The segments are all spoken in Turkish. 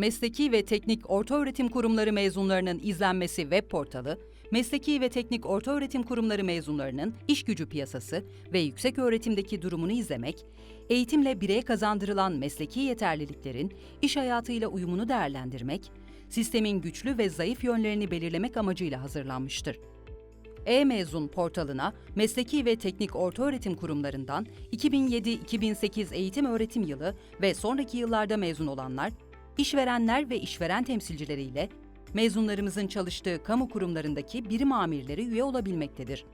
Mesleki ve Teknik Ortaöğretim Kurumları mezunlarının izlenmesi web portalı, mesleki ve teknik ortaöğretim kurumları mezunlarının iş gücü piyasası ve yüksek öğretimdeki durumunu izlemek, eğitimle bireye kazandırılan mesleki yeterliliklerin iş hayatıyla uyumunu değerlendirmek, sistemin güçlü ve zayıf yönlerini belirlemek amacıyla hazırlanmıştır. E-Mezun portalına mesleki ve teknik ortaöğretim kurumlarından 2007-2008 eğitim öğretim yılı ve sonraki yıllarda mezun olanlar, işverenler ve işveren temsilcileriyle mezunlarımızın çalıştığı kamu kurumlarındaki birim amirleri üye olabilmektedir.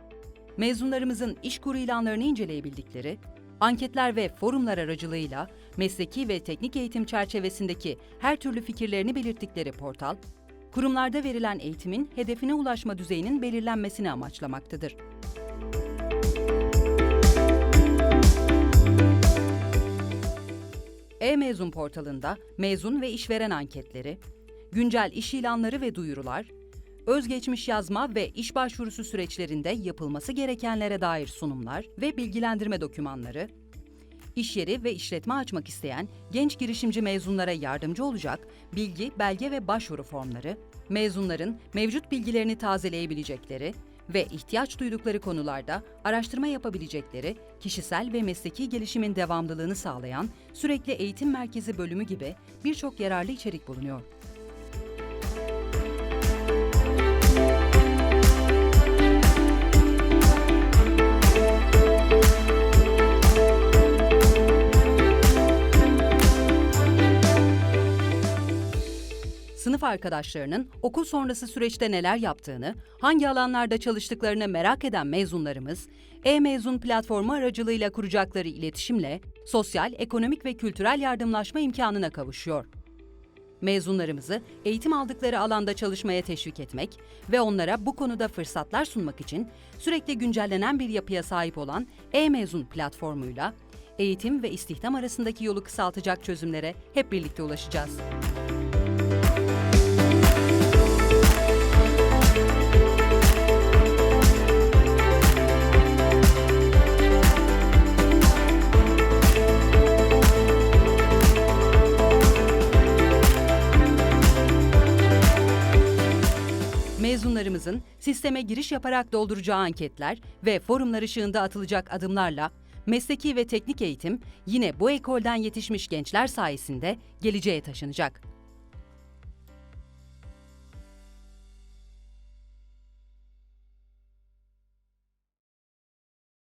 Mezunlarımızın iş kuru ilanlarını inceleyebildikleri, anketler ve forumlar aracılığıyla mesleki ve teknik eğitim çerçevesindeki her türlü fikirlerini belirttikleri portal, kurumlarda verilen eğitimin hedefine ulaşma düzeyinin belirlenmesini amaçlamaktadır. E-Mezun portalında mezun ve işveren anketleri, güncel iş ilanları ve duyurular, özgeçmiş yazma ve iş başvurusu süreçlerinde yapılması gerekenlere dair sunumlar ve bilgilendirme dokümanları, iş yeri ve işletme açmak isteyen genç girişimci mezunlara yardımcı olacak bilgi, belge ve başvuru formları, mezunların mevcut bilgilerini tazeleyebilecekleri ve ihtiyaç duydukları konularda araştırma yapabilecekleri kişisel ve mesleki gelişimin devamlılığını sağlayan sürekli eğitim merkezi bölümü gibi birçok yararlı içerik bulunuyor. Sınıf arkadaşlarının okul sonrası süreçte neler yaptığını, hangi alanlarda çalıştıklarını merak eden mezunlarımız, e-mezun platformu aracılığıyla kuracakları iletişimle sosyal, ekonomik ve kültürel yardımlaşma imkanına kavuşuyor. Mezunlarımızı eğitim aldıkları alanda çalışmaya teşvik etmek ve onlara bu konuda fırsatlar sunmak için sürekli güncellenen bir yapıya sahip olan e-mezun platformuyla eğitim ve istihdam arasındaki yolu kısaltacak çözümlere hep birlikte ulaşacağız. Mezunlarımızın sisteme giriş yaparak dolduracağı anketler ve forumlar ışığında atılacak adımlarla mesleki ve teknik eğitim yine bu ekolden yetişmiş gençler sayesinde geleceğe taşınacak.